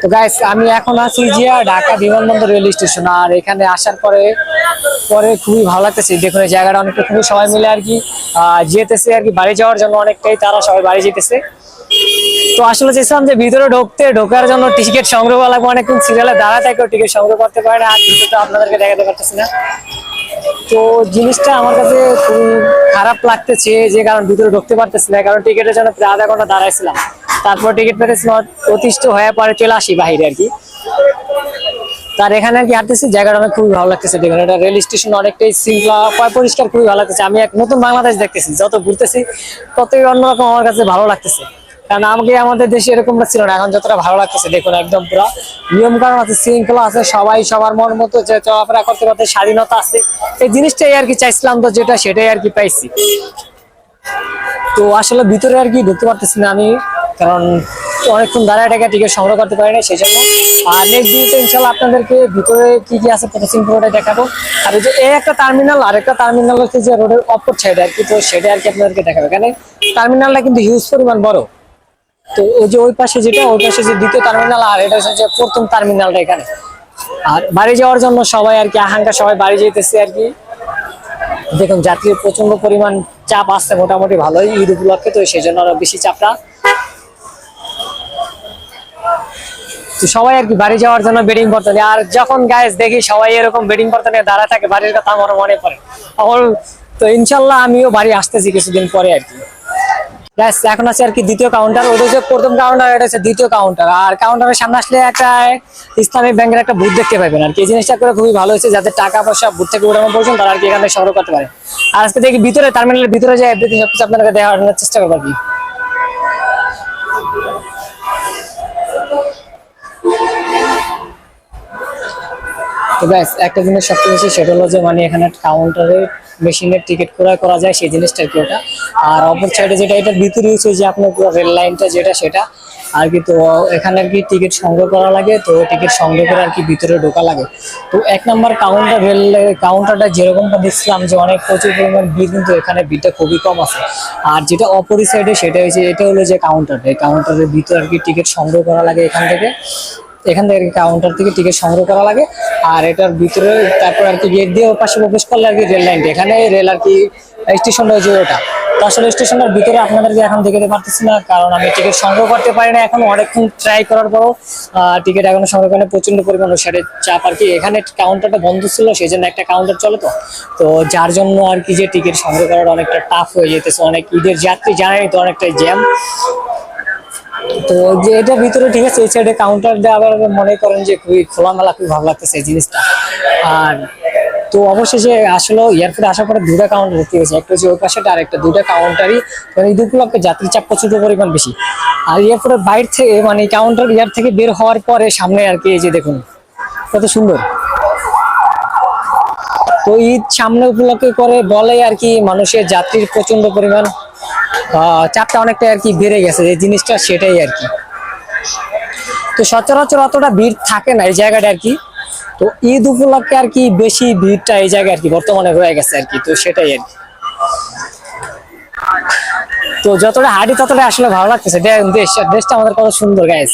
তো গাইস আমি এখন আছি যে ঢাকা বিমানবন্দর রেল স্টেশন। আর এখানে আসার পরে পরে খুবই ভালো লাগতেছে। দেখুন, এই জায়গাটা অনেকটা খুবই সবাই মিলে আর কি যেতেছে আর কি, বাড়ি যাওয়ার জন্য অনেকটাই তারা সবাই বাড়ি যেতেছে। তো আসলে চেয়েছিলাম যে ভিতরে ঢুকতে, ঢোকার জন্য টিকিট সংগ্রহ করা লাগবে। অনেকক্ষণ সিরিয়ালে দাঁড়া থেকেও টিকিট সংগ্রহ করতে পারে না আর কিন্তু আপনাদেরকে দেখাতে পারতেছি না। তো জিনিসটা আমার কাছে খুবই খারাপ লাগতেছে যে কারণ ভিতরে ঢুকতে পারতেছি না, কারণ টিকিটের জন্য প্রায় আধা ঘণ্টা দাঁড়াইছিলাম। তারপর টিকিট পেতেছিলাম অতিষ্ঠ হয়ে পরে চলে আসি বাইরে আর কি। তার এখানে আর কি হাঁটতেছি, জায়গাটা আমার খুবই ভালো লাগতেছে দেখুন। এটা রেল স্টেশন অনেকটাই শৃঙ্খলা পরিষ্কার, খুবই ভালো লাগতেছে। আমি এক নতুন বাংলাদেশ দেখতেছি, যত ঘুরতেছি, ততই অন্যরকম আমার কাছে ভালো লাগতেছে। কারণ আমাকে আমাদের দেশে এরকমটা ছিল না, এখন যতটা ভালো লাগতেছে দেখুন একদম পুরো। নিয়ম কারণ আছে, শৃঙ্খলা আছে, সবাই সবার মন মতো যে চলাফেরা করতে করতে স্বাধীনতা আছে। এই জিনিসটাই আর কি চাইছিলাম তো যেটা, সেটাই আর কি পাইছি। তো আসলে ভিতরে আর কি ঢুকতে পারতেছি না আমি। কারণ অনেকক্ষণ দাঁড়ায় টাকা টিকিট সংগ্রহ করতে পারি না সেই জন্য। আর নেক্সট ভিডিওতে ইনশাল্লাহ আপনাদেরকে ভিতরে কি কি আছে প্রসেসিং পুরোটাই দেখাবো। আর যে এই একটা টার্মিনাল আর একটা টার্মিনাল হচ্ছে যে রোডের অপর সাইডে আর কি, তো সেটা আর কি আপনাদেরকে দেখাবে। এখানে টার্মিনালটা কিন্তু হিউজ পরিমাণ বড়। তো ওই যে ওই পাশে যেটা, ওই পাশে যে দ্বিতীয় টার্মিনাল আর এটা হচ্ছে প্রথম টার্মিনালটা এখানে। আর বাড়ি যাওয়ার জন্য সবাই আর কি আহাঙ্কা সবাই বাড়ি যেতেছে আর কি। দেখুন, যাত্রীর প্রচণ্ড পরিমাণ চাপ আসছে মোটামুটি ভালোই, ঈদ উপলক্ষে, তো সেই জন্য আরও বেশি চাপটা সবাই আর কি বাড়ি যাওয়ার জন্য বেডিং করতে আর যখন গায়েস দেখি সবাই এরকম বেডিং করতে নিয়ে দাঁড়া থাকে, বাড়ির কথা আমার মনে পড়ে। তখন তো ইনশাল্লাহ আমিও বাড়ি আসতেছি কিছুদিন পরে আর কি। এখন আছে আর কি দ্বিতীয় কাউন্টার ওটা হচ্ছে প্রথম কাউন্টার এটা হচ্ছে দ্বিতীয় কাউন্টার আর কাউন্টারের সামনে আসলে একটা ইসলামিক ব্যাংকের একটা বুথ দেখতে পাবেন আর কি। এই জিনিসটা করে খুবই ভালো হয়েছে, যাতে টাকা পয়সা বুথ থেকে উঠানো পর্যন্ত তারা আর কি এখানে সংগ্রহ করতে পারে। আর আজকে দেখি ভিতরে টার্মিনালের ভিতরে যে এভরিথিং সবকিছু আপনাদেরকে দেখানোর চেষ্টা করব আর কি। তো ব্যাস, একটা জিনিস সবচেয়ে বেশি সেটা হলো যে মানে এখানে কাউন্টারে মেশিনের টিকিট ক্রয় করা যায় সেই জিনিসটা কি ওটা। আর অপর সাইডে যেটা এটার ভিতরে হচ্ছে যে আপনার পুরো রেল লাইনটা যেটা, সেটা। আর কি তো, এখানে আর কি টিকিট সংগ্রহ করা লাগে, তো টিকিট সংগ্রহ করে আর কি ভিতরে ঢোকা লাগে। তো এক নম্বর কাউন্টার রেল কাউন্টারটা যেরকমটা দেখছিলাম যে অনেক প্রচুর পরিমাণ ভিড়, কিন্তু এখানে ভিড়টা খুবই কম আছে। আর যেটা অপরি সাইডে সেটা হচ্ছে, এটা হলো যে কাউন্টার এই কাউন্টারের ভিতরে আর কি টিকিট সংগ্রহ করা লাগে এখান থেকে। এখান থেকে কাউন্টার থেকে টিকিট সংগ্রহ করা লাগে। আর এটার ভিতরে তারপর আর কি গেট দিয়ে ওর পাশে প্রবেশ করলে আর কি রেল লাইনটা এখানে রেল আর কি স্টেশনটা হয়েছে ওটা। তো আসলে স্টেশনের ভিতরে আপনাদেরকে এখন দেখাতে পারতেছি না, কারণ আমি টিকিট সংগ্রহ করতে পারি না। এখন অনেকক্ষণ ট্রাই করার পরও টিকিট এখনও সংগ্রহ করে প্রচণ্ড পরিমাণ সাড়ে চাপ আর কি। এখানে কাউন্টারটা বন্ধ ছিল সেই জন্য একটা কাউন্টার চলে তো। তো যার জন্য আর কি যে টিকিট সংগ্রহ করাটা অনেকটা টাফ হয়ে যেতেছে। অনেক ঈদের যাত্রী জানাই তো অনেকটাই জ্যাম তো যে এটা ভিতরে, ঠিক আছে, এই সাইডে কাউন্টার দিয়ে আবার মনে করেন যে খুবই খোলামেলা, খুবই ভালো লাগতেছে এই জিনিসটা। আর তো অবশেষে আসলে, এয়ারপোর্টে আসার পরে দুটা কাউন্টার দেখতে গেছে একটা হচ্ছে ওই পাশেটা আর একটা দুটা কাউন্টারই মানে এই দুগুলোকে যাত্রী চাপ প্রচুর পরিমাণ বেশি। আর এয়ারপোর্টের বাইরে থেকে মানে কাউন্টার ইয়ার থেকে বের হওয়ার পরে সামনে আর কি, এই যে দেখুন, কত সুন্দর। তো ঈদ সামনে উপলক্ষে করে বলে আর কি, মানুষের যাত্রীর প্রচণ্ড পরিমাণ। চাপটা অনেকটা আর কি বেড়ে গেছে এই জিনিসটা সেটাই আর কি। তো সচরাচর অতটা ভিড় থাকে না এই জায়গাটা আর কি। তো ঈদ উপলক্ষে আর কি বেশি ভিড়টা এই জায়গায় আর কি বর্তমানে রয়ে গেছে আর কি, তো সেটাই আর কি। তো যতটা হাঁটি ততটা আসলে ভালো লাগতেছে। দেশ দেশটা আমাদের কত সুন্দর গাইস